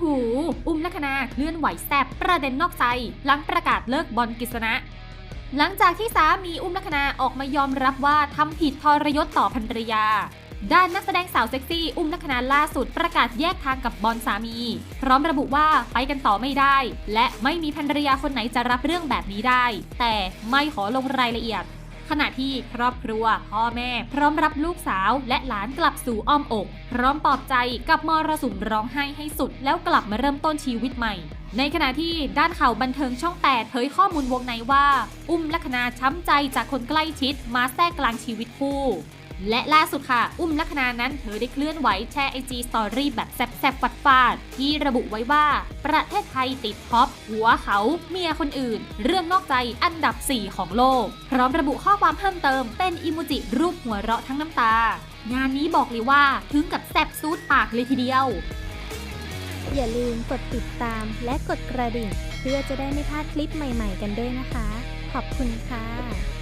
หู อุ้มลัคนาเลื่อนไหวแซบประเด็นนอกใจ หลังประกาศเลิกบอลกฤษณะ หลังจากที่สามีอุ้มลัคนาออกมายอมรับว่าทำผิดทรยศต่อภรรยา ด้านนักแสดงสาวเซ็กซี่ อุ้มลัคนาล่าสุดประกาศแยกทางกับบอลสามี พร้อมระบุว่าไปกันต่อไม่ได้ และไม่มีภรรยาคนไหนจะรับเรื่องแบบนี้ได้ แต่ไม่ขอลงรายละเอียด ขณะที่ครอบครัว พ่อแม่ พร้อมรับลูกสาวและหลานกลับสู่อ้อมอก พร้อมปลอบใจกับมรสุมร้องไห้ให้สุด แล้วกลับมาเริ่มต้นชีวิตใหม่ ในขณะที่ด้านข่าวบันเทิงช่อง 8 เผยข้อมูลวงในว่า อุ้มลัคนาช้ำใจจากคนใกล้ชิดมาแทรกกลางชีวิตคู่ และล่าสุดค่ะ อุ้มลัคนานั้นเธอได้เคลื่อนไหวแชร์ไอจีสตอรี่แบบแซบๆฟัดฟาดที่ระบุไว้ว่า ประเทศไทยติดท็อป หัวเขา เมียคนอื่น เรื่องนอกใจอันดับ 4 ของโลก พร้อมระบุข้อความเพิ่มเติม เป็นอิโมจิรูปหัวเราะทั้งน้ำตา งานนี้บอกเลยว่าถึงกับแซบซูดปากเลยทีเดียว อย่าลืมกดติดตามและกดกระดิ่ง เพื่อจะได้ไม่พลาดคลิปใหม่ ๆ กันด้วยนะคะ ขอบคุณค่ะ